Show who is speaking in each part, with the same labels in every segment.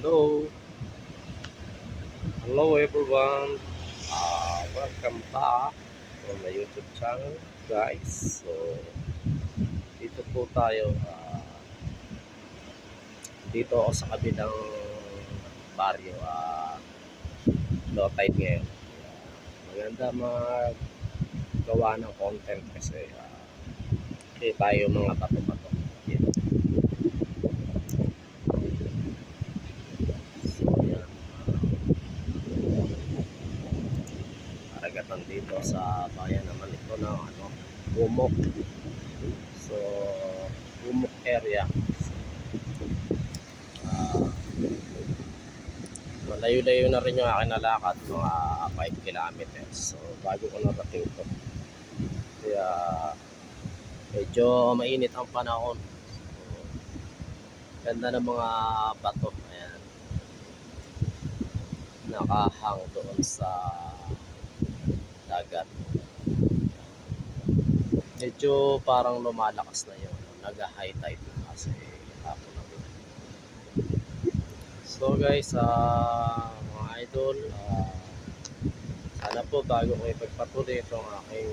Speaker 1: Hello. Hello everyone. Uh, welcome back on my YouTube channel guys. So dito po tayo ah, dito ako sa kabilang baryo uh, low tide ngayon. Maganda mag gawa ng content kasi uh, hindi tayo mga bato-bato. Dito. So, yan. Karagatan dito sa bayan naman ito ng ano, Bumok. So, Bumok area. Ah, malayo-layo na rin yung aking nalakad, mga 5 kilometers. So, bago ko narating to. Kaya, medyo mainit ang panahon. So, ganda ng mga bato. Ayan nakahang doon sa dagat. Medyo parang lumalakas na yun. Nag-high tide na kasi hapon na yun. So guys, ah, mga idol, ah, sana po bago ko ipagpatuloy itong aking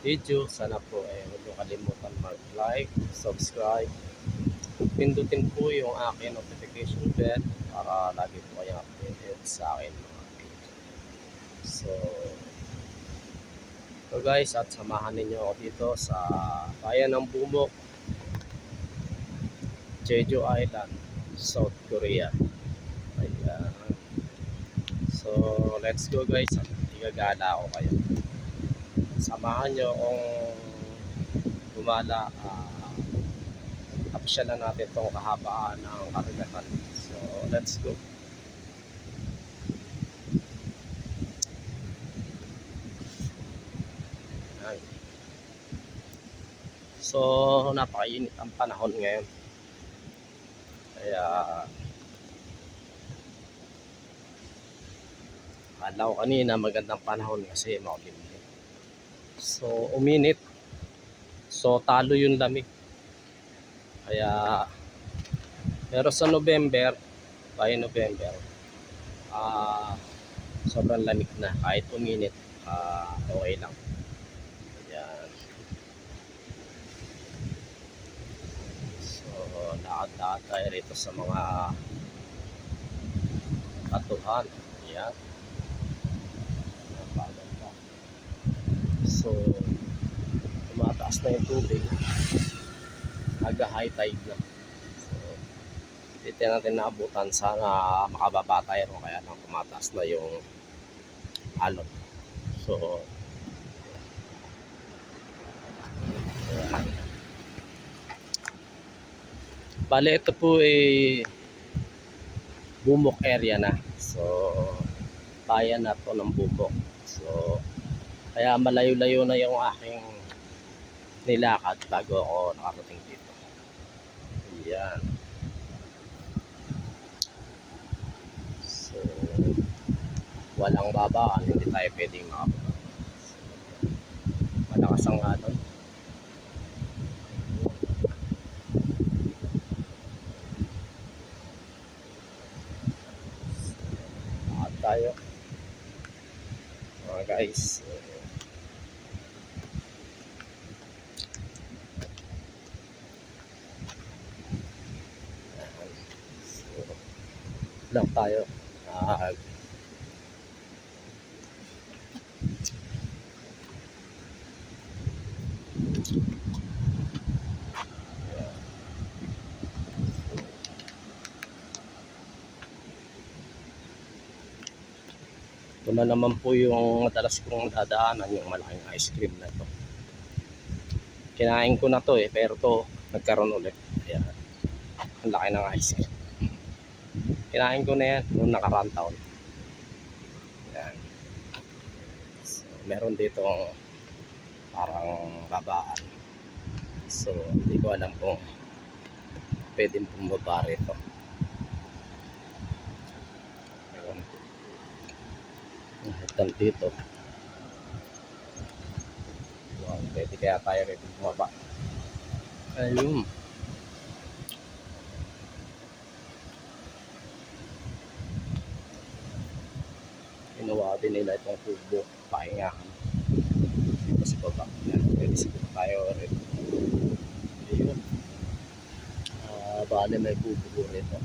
Speaker 1: video, sana po eh, huwag niyo kalimutan mag-like, subscribe, pindutin po yung aking notification bell para lagi po kayong updated sa akin mga video. So, so guys, at samahan ninyo ako dito sa bayan ng Bumok, Jeju Island, South Korea. Ayan. So, let's go guys. Igagala ko kayo. Samahan nyo kung gumala ah, apsyalan natin itong kahabaan ng karagatan. So, let's go. Ayan. So, napakainit ang panahon ngayon. Kaya, akala ko kanina magandang panahon kasi makulimlim. So, uminit. So, talo yung lamig. Kaya, pero sa November, by November, ah sobrang lamig na. Kahit uminit, ah okay lang. Ayan. So, lakad-lakad tayo rito sa mga katuhan. Ayan. Napaganda. So, tumataas na yung tubig nag-high tide na. So, dito natin naabutan. Sana makababa tayo kaya nang tumataas na yung alon. So, Bale, ito po ay Bumok area na. So, bayan na to ng Bumok. So, kaya malayo-layo na yung aking nilakad bago ako nakarating dito. Yan. So, walang babaan, hindi tayo pwedeng makababa. Malakas ang alon. Lakad tayo. Mga guys. So, lang tayo. Ah, na naman po yung madalas kong dadaanan yung malaking ice cream na to. Kinain ko na to eh, pero to nagkaroon ulit. Ayan. Ang laki ng ice cream. Kinain ko na yan noong nakaraan taon. Yan. So, meron dito parang babaan. So, hindi ko alam kung pwedeng bumaba rito. Nakitang dito. Wow, pwede kaya tayo rin bumaba. Ayun. Inuwa din nila itong tubo. Pahingahan. Dito sa baba. Yan, pwede siguro tayo rin. Ayun. Uh, bale may kubo rito.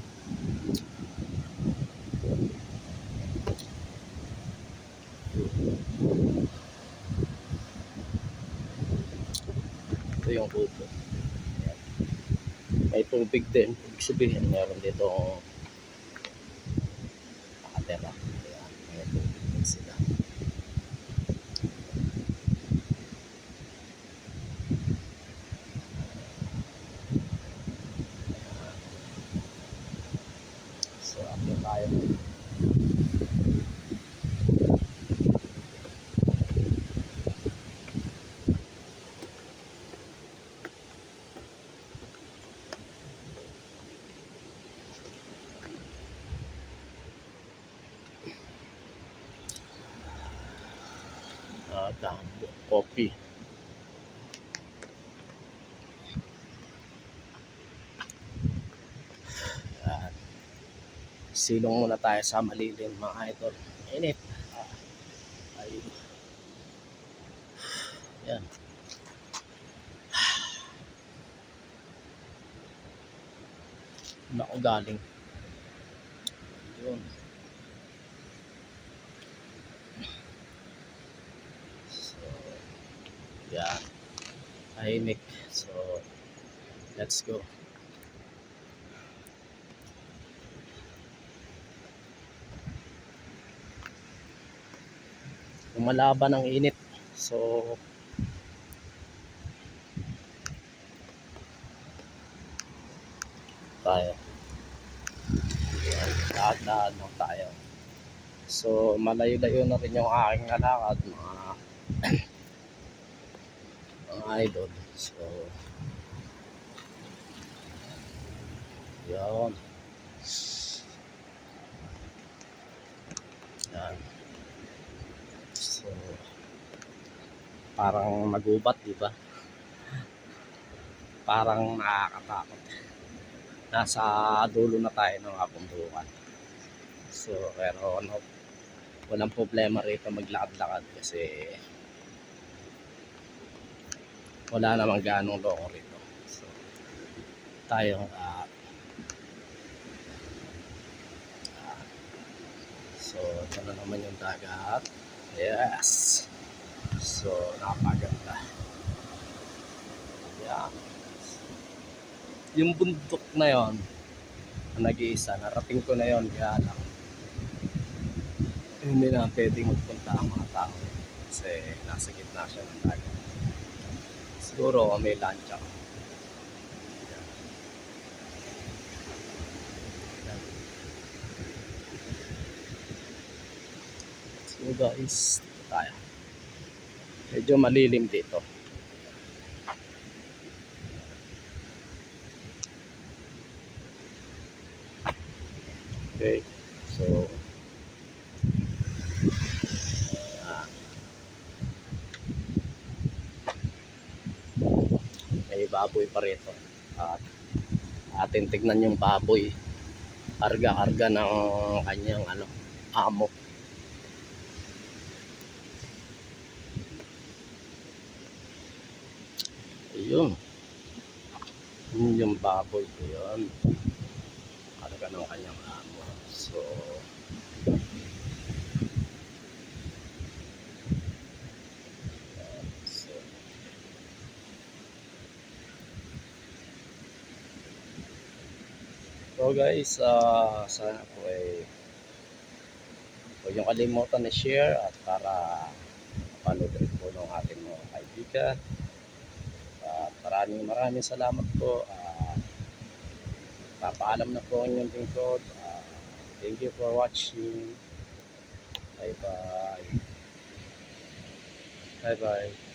Speaker 1: Ito yung. Ayan. May tubig din. Ibig sabihin, meron dito nakatera. Ayan, may tubig din sila. So, akyat tayo. Dami. Coffee. Yan. Silong muna tayo sa malilim mga idol. Init. Ah, ayun. Yan. Nako galing. Yun. So, yan. Tahimik. So, let's go. Lumalaban ang init. So, tayo. Dahan-dahan lang tayo. So, malayo-layo na rin yung aking alakad, mga mga idol. So, yun. Yan. So, parang magubat, di ba? Parang nakakatakot. Nasa dulo na tayo ng kapundukan. So, pero ano, walang problema rito maglakad-lakad kasi wala namang ganong loko rito. So, tayo ah, ah, So, ito na naman yung dagat. Yes. So, napaganda. Yan. Yung bundok na yon na nag-iisa, narating ko na yon kaya lang. Hindi na pwedeng magpunta ang mga tao. Kasi nasa gitna siya ng dagat. Siguro may lunch ako. So guys, dito tayo. Medyo malilim dito. Okay. So ah, may baboy pa rito. At atin tignan yung baboy. Karga-karga ng kanyang ano, amo. Ayun. Yun yung baboy ko yun. Karga ng kanyang amo. So Guys, ah sana po ay huwag yung kalimutan na share at para mapanood rin po ng ating mga kaibigan. At maraming maraming salamat po. Ah, papaalam na po ang inyong lingkod. Ah, thank you for watching. Bye bye. Bye bye.